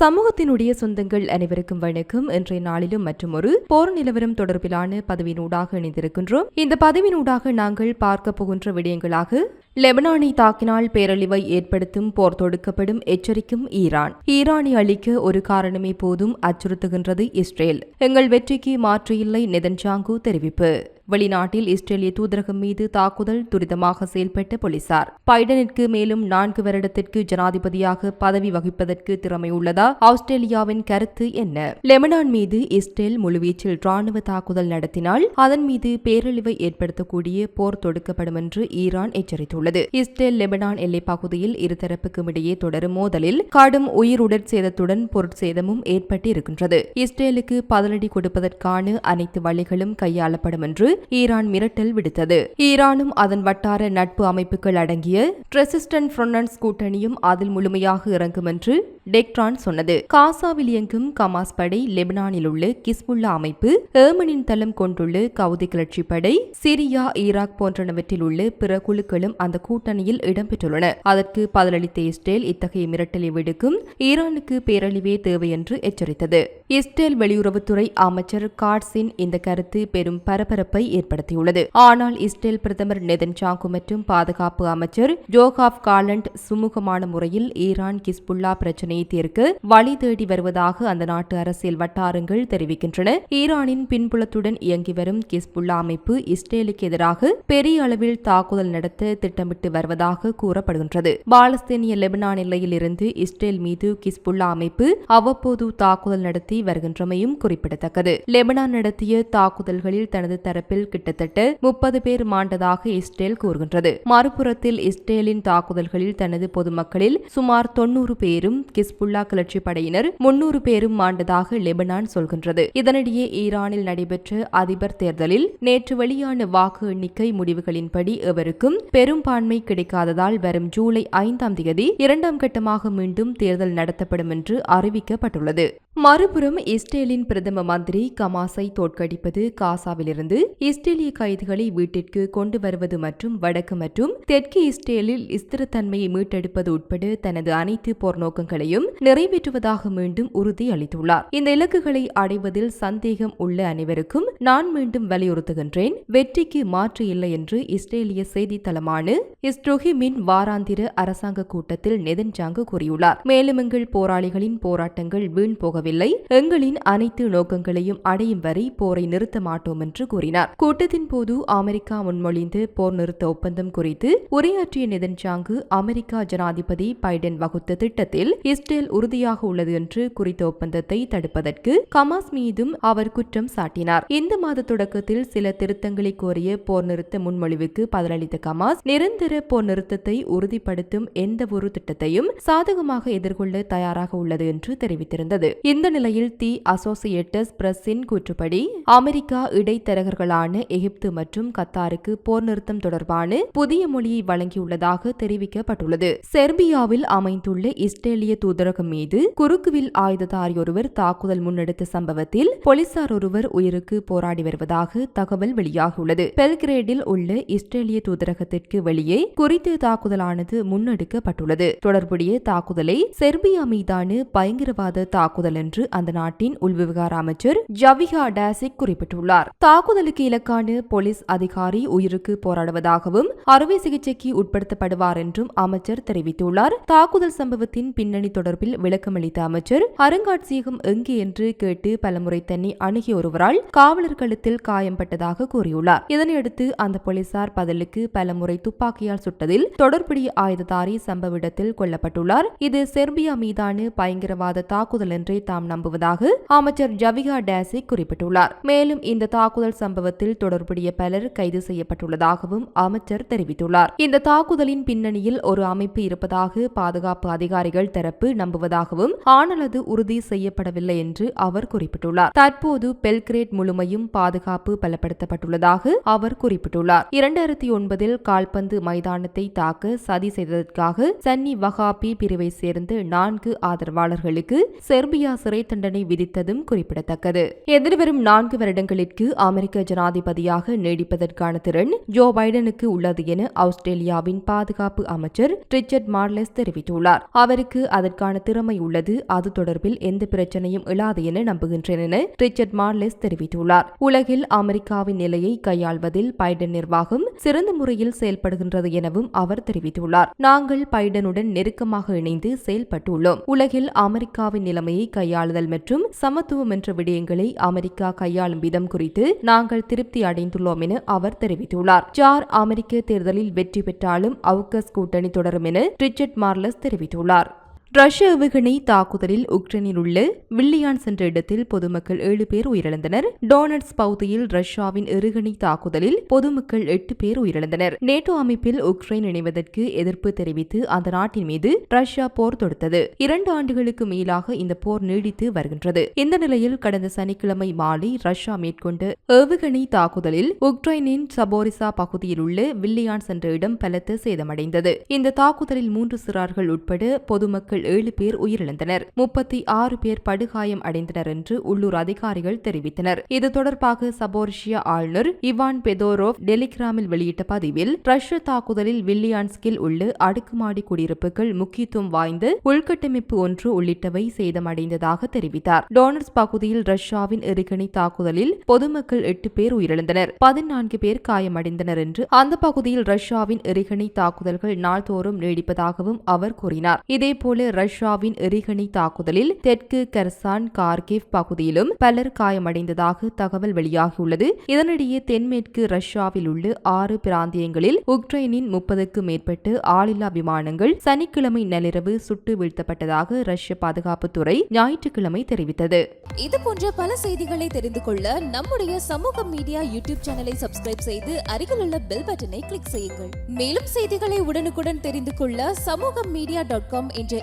சமூகத்தினுடைய சொந்தங்கள் அனைவருக்கும் வணக்கம். இன்றைய நாளிலும் மற்றும் ஒரு போர் நிலவரம் தொடர்பிலான பதவியினூடாக இணைந்திருக்கின்றோம். இந்த பதவியினூடாக நாங்கள் பார்க்க போகின்ற விடயங்களாக லெபனானை தாக்கினால் பேரழிவை ஏற்படுத்தும் போர் தொடுக்கப்படும் எச்சரிக்கும் ஈரான். ஈரானை அளிக்க ஒரு காரணமே போதும் அச்சுறுத்துகின்றது இஸ்ரேல். எங்கள் வெற்றிக்கு மாற்று இல்லை தெரிவிப்பு. வெளிநாட்டில் இஸ்ரேலிய தூதரகம் மீது தாக்குதல் துரிதமாக செயல்பட்ட போலீசார். பைடனிற்கு மேலும் நான்கு வருடத்திற்கு ஜனாதிபதியாக பதவி வகிப்பதற்கு திறமை உள்ளதா? ஆஸ்திரேலியாவின் கருத்து என்ன? லெபனான் மீது இஸ்ரேல் முழுவீச்சில் ராணுவ தாக்குதல் நடத்தினால் அதன் மீது பேரழிவை ஏற்படுத்தக்கூடிய போர் தொடுக்கப்படும் என்று ஈரான் எச்சரித்துள்ளது. இஸ்ரேல் லெபனான் எல்லைப் பகுதியில் இருதரப்புக்கும் இடையே தொடரும் மோதலில் கடும் உயிர் உடற்சேதத்துடன் பொருட்சேதமும் ஏற்பட்டிருக்கின்றது. இஸ்ரேலுக்கு பதிலடி கொடுப்பதற்கான அனைத்து வழிகளும் கையாளப்படும் என்று ஈரான் மிரட்டல் விடுத்தது. ஈரானும் அதன் வட்டார நட்பு அமைப்புகள் அடங்கிய ரெசிஸ்டன்ட் ஃப்ரொனன்ஸ் கூட்டணியும் அதில் முழுமையாக இறங்கும் என்று டெக்ட்ரான் சொன்னது. காசாவில் இயங்கும் கமாஸ் படை லெபனானில் உள்ள கிஸ்புல்லா அமைப்பு ஏமனின் தளம் கொண்டுள்ள கவுதி கிளர்ச்சி படை சிரியா ஈராக் போன்றனவற்றில் உள்ள பிற குழுக்களும் அந்த கூட்டணியில் இடம்பெற்றுள்ளன. அதற்கு பதிலளித்த இஸ்ரேல் இத்தகைய மிரட்டலை விடுக்கும் ஈரானுக்கு பேரழிவே தேவை என்று எச்சரித்தது. இஸ்ரேல் வெளியுறவுத்துறை அமைச்சர் காட்ஸின் இந்த கருத்து பெரும் பரபரப்பை ஏற்படுத்தியுள்ளது. ஆனால் இஸ்ரேல் பிரதமர் நெதன்ஜாங்கு மற்றும் பாதுகாப்பு அமைச்சர் ஜோகாப் காலண்ட் சுமூகமான முறையில் ஈரான் கிஸ்புல்லா பிரச்சினையை தீர்க்க வழி தேடி வருவதாக அந்த நாட்டு அரசியல் வட்டாரங்கள் தெரிவிக்கின்றன. ஈரானின் பின்புலத்துடன் இயங்கி வரும் கிஸ்புல்லா அமைப்பு இஸ்ரேலுக்கு எதிராக பெரிய அளவில் தாக்குதல் நடத்த திட்டமிட்டு வருவதாக கூறப்படுகின்றது. பாலஸ்தீனிய லெபனான் எல்லையில் இருந்து இஸ்ரேல் மீது கிஸ்புல்லா அமைப்பு அவ்வப்போது தாக்குதல் நடத்தி வருகின்றமையும் குறிப்பிடத்தக்கது. லெபனான் நடத்திய தாக்குதல்களில் தனது தரப்பில் கிட்டத்தட்ட முப்பது பேர் மாண்டதாக இஸ்ரேல் கூறுகின்றது. மறுபுறத்தில் இஸ்ரேலின் தாக்குதல்களில் தனது பொதுமக்களில் சுமார் தொன்னூறு பேரும் கிஸ்புல்லா கிளர்ச்சி படையினர் முன்னூறு பேரும் மாண்டதாக லெபனான் சொல்கின்றது. இதனிடையே ஈரானில் நடைபெற்ற அதிபர் தேர்தலில் நேற்று வெளியான வாக்கு எண்ணிக்கை முடிவுகளின்படி எவருக்கும் பெரும்பான்மை கிடைக்காததால் வரும் ஜூலை ஐந்தாம் தேதி இரண்டாம் கட்டமாக மீண்டும் தேர்தல் நடத்தப்படும் என்று அறிவிக்கப்பட்டுள்ளது. மறுபுறம் இஸ்ரேலின் பிரதம மந்திரி கமாஸை தோற்கடிப்பது காசாவிலிருந்து இஸ்ரேலிய கைதிகளை வீட்டிற்கு கொண்டு வருவது மற்றும் வடக்கு மற்றும் தெற்கு இஸ்ரேலில் ஸ்திரத்தன்மையை மீட்டெடுப்பது உட்பட தனது அனைத்து போர் நோக்கங்களையும் நிறைவேற்றுவதாக மீண்டும் உறுதி அளித்துள்ளார் இந்த இலக்குகளை அடைவதில் சந்தேகம் உள்ள அனைவருக்கும் நான் மீண்டும் வலியுறுத்துகின்றேன். வெற்றிக்கு மாற்று இல்லை என்று இஸ்ரேலிய செய்தித்தளமான இஸ்ரோஹிமின் வாராந்திர அரசாங்க கூட்டத்தில் நெதன்ஜாங்கு கூறியுள்ளார். மேலும் எங்கள் போராளிகளின் போராட்டங்கள் வீண் போகவில்லை எங்களின் அனைத்து நோக்கங்களையும் அடையும் வரை போரை நிறுத்த மாட்டோம் என்று கூறினார். கூட்டத்தின் போது அமெரிக்கா முன்மொழிந்து போர் நிறுத்த ஒப்பந்தம் குறித்து உரையாற்றிய நெதன்ஜாங்கு அமெரிக்கா ஜனாதிபதி பைடன் வகுத்த திட்டத்தில் இஸ்ரேல் உறுதியாக உள்ளது என்று குறித்த ஒப்பந்தத்தை தடுப்பதற்கு கமாஸ் மீதும் அவர் குற்றம் சாட்டினார். இந்த மாத தொடக்கத்தில் சில திருத்தங்களை கோரிய போர் நிறுத்த முன்மொழிவுக்கு பதிலளித்த கமாஸ் நிரந்தர போர் நிறுத்தத்தை உறுதிப்படுத்தும் எந்த ஒரு திட்டத்தையும் சாதகமாக எதிர்கொள்ள தயாராக உள்ளது என்று தெரிவித்திருந்தது. இந்த நிலையில் தி அசோசியேட்டஸ் பிரஸின் கூற்றுப்படி அமெரிக்கா இடைத்தரகர்களான எகிப்து மற்றும் கத்தாருக்கு போர் நிறுத்தம் தொடர்பான புதிய மொழியை வழங்கியுள்ளதாக தெரிவிக்கப்பட்டுள்ளது. செர்பியாவில் அமைந்துள்ள இஸ்ரேலிய தூதரகம் மீது குறுக்குவில் ஆயுததாரி ஒருவர் தாக்குதல் முன்னெடுத்த சம்பவத்தில் போலீசார் ஒருவர் உயிருக்கு போராடி வருவதாக தகவல் வெளியாகியுள்ளது. பெல்கிரேடில் உள்ள இஸ்ரேலிய தூதரகத்திற்கு வெளியே குறித்த தாக்குதலானது முன்னெடுக்கப்பட்டுள்ளது. தொடர்புடைய தாக்குதலை செர்பியா மீதான பயங்கரவாத தாக்குதல் என்று அந்த நாட்டின் உள்விவகார அமைச்சர் ஜவிகா டாசிக் குறிப்பிட்டுள்ளார். தாக்குதலுக்கு இலக்கான போலீஸ் அதிகாரி உயிருக்கு போராடுவதாகவும் அறுவை சிகிச்சைக்கு உட்படுத்தப்படுவார் என்றும் அமைச்சர் தெரிவித்துள்ளார். தாக்குதல் சம்பவத்தின் பின்னணி தொடர்பில் விளக்கமளித்த அமைச்சர் அருங்காட்சியகம் எங்கே? என்று கேட்டு பலமுறை தன்னை அணுகிய ஒருவரால் காவலர் கழுத்தில் காயம்பட்டதாக கூறியுள்ளார். இதனையடுத்து அந்த போலீசார் பதிலுக்கு பலமுறை துப்பாக்கியால் சுட்டதில் தொடர்புடைய ஆயுததாரி சம்பவ இடத்தில் கொல்லப்பட்டுள்ளார். இது செர்பியா மீதான பயங்கரவாத தாக்குதல் என்றே தாம் நம்புவதாக அமைச்சர் ஜவிகா டேசி குறிப்பிட்டுள்ளார். மேலும் இந்த தாக்குதல் சம்பவத்தில் தொடர்புடைய பலர் கைது செய்யப்பட்டுள்ளதாகவும் அமைச்சர் தெரிவித்துள்ளார். இந்த தாக்குதலின் பின்னணியில் ஒரு அமைப்பு இருப்பதாக பாதுகாப்பு அதிகாரிகள் தரப்பு நம்புவதாகவும் ஆனால் அது உறுதி செய்யப்படவில்லை என்று அவர் குறிப்பிட்டுள்ளார். தற்போது பெல்கிரேட் முழுமையும் பாதுகாப்பு பலப்படுத்தப்பட்டுள்ளதாக அவர் குறிப்பிட்டுள்ளார். இரண்டாயிரத்தி ஒன்பதில் கால்பந்து மைதானத்தை தாக்க சதி செய்ததற்காக சன்னி வகாபி பிரிவை சேர்ந்த நான்கு ஆதரவாளர்களுக்கு செர்பியா சிறை தண்டனை விதித்ததும் குறிப்பிடத்தக்கது. எதிர்வரும் நான்கு வருடங்களிற்கு அமெரிக்க ஜனாதிபதியாக நீடிப்பதற்கான திறன் ஜோ பைடனுக்கு உள்ளது என ஆஸ்திரேலியாவின் பாதுகாப்பு அமைச்சர் ரிச்சர்ட் மார்லெஸ் தெரிவித்துள்ளார். அவருக்கு அதற்கான திறமை உள்ளது அது தொடர்பில் எந்த பிரச்சனையும் இல்லாது என நம்புகின்றேன் என ரிச்சர்ட் மார்லெஸ் தெரிவித்துள்ளார். உலகில் அமெரிக்காவின் நிலையை கையாள்வதில் பைடன் நிர்வாகம் சிறந்த முறையில் செயல்படுகின்றது எனவும் அவர் தெரிவித்துள்ளார். நாங்கள் பைடனுடன் நெருக்கமாக இணைந்து செயல்பட்டுள்ளோம். உலகில் அமெரிக்காவின் நிலைமையை கையாளுதல் மற்றும் சமத்துவம் என்ற விடயங்களை அமெரிக்கா கையாளும் விதம் குறித்து நாங்கள் திருப்தி அடைந்துள்ளோம் என அவர் தெரிவித்துள்ளார். ஜார் அமெரிக்க தேர்தலில் வெற்றி பெற்றாலும் அவுகஸ் கூட்டணி தொடரும் என ரிச்சர்ட் மார்லஸ் தெரிவித்துள்ளார். ரஷ்ய ஏவுகணை தாக்குதலில் உக்ரைனில் உள்ள வில்லியான்ஸ் என்ற இடத்தில் பொதுமக்கள் ஏழு பேர் உயிரிழந்தனர். டோனட்ஸ் பகுதியில் ரஷ்யாவின் எருகணை தாக்குதலில் பொதுமக்கள் எட்டு பேர் உயிரிழந்தனர். நேட்டோ அமைப்பில் உக்ரைன் இணைவதற்கு எதிர்ப்பு தெரிவித்து அந்த நாட்டின் மீது ரஷ்யா போர் தொடுத்தது. இரண்டு ஆண்டுகளுக்கு மேலாக இந்த போர் நீடித்து வருகின்றது. இந்த நிலையில் கடந்த சனிக்கிழமை மாலை ரஷ்யா மேற்கொண்ட ஏவுகணை தாக்குதலில் உக்ரைனின் சபோரிசா பகுதியில் உள்ள வில்லியான்ஸ் என்ற இடம் பலத்த சேதமடைந்தது. இந்த தாக்குதலில் மூன்று சிறார்கள் உட்பட பொதுமக்கள் ஏழு பேர் உயிரிழந்தனர். முப்பத்தி ஆறு பேர் படுகாயம் அடைந்தனர் என்று உள்ளூர் அதிகாரிகள் தெரிவித்தனர். இது தொடர்பாக சபோர்ஷியா ஆளுநர் இவான் பெதோரோவ் டெலிகிராமில் வெளியிட்ட பதிவில் ரஷ்ய தாக்குதலில் வில்லியான்ஸ்கில் உள்ள அடுக்குமாடி குடியிருப்புகள் முக்கியத்துவம் வாய்ந்த உள்கட்டமைப்பு ஒன்று உள்ளிட்டவை சேதமடைந்ததாக தெரிவித்தார். டோனர்ஸ் பகுதியில் ரஷ்யாவின் எரிகணை தாக்குதலில் பொதுமக்கள் எட்டு பேர் உயிரிழந்தனர். பதினான்கு பேர் காயமடைந்தனர் என்று அந்த பகுதியில் ரஷ்யாவின் எரிகணை தாக்குதல்கள் நாள்தோறும் நீடிப்பதாகவும் அவர் கூறினார். இதேபோல ரஷ்யாவின் எரிகணி தாக்குதலில் தெற்கு கர்சான் கார்கிவ் பகுதியிலும் பலர் காயமடைந்ததாக தகவல் வெளியாகியுள்ளது. இதனிடையே தென்மேற்கு ரஷ்யாவில் உள்ள ஆறு பிராந்தியங்களில் உக்ரைனின் முப்பதுக்கும் மேற்பட்டு ஆளில்லா விமானங்கள் சனிக்கிழமை நள்ளிரவு சுட்டு வீழ்த்தப்பட்டதாக ரஷ்ய பாதுகாப்புத்துறை ஞாயிற்றுக்கிழமை தெரிவித்தது. இது போன்ற பல செய்திகளை தெரிந்து கொள்ள நம்முடைய சமூக மீடியா யூடியூப் சேனலை சப்ஸ்கிரைப் செய்து அருகில் உள்ள பெல் பட்டனை கிளிக் செய்யுங்கள். மேலும் செய்திகளை உடனுக்குடன் தெரிந்து கொள்ள சமூக மீடியா டாட் காம் என்ற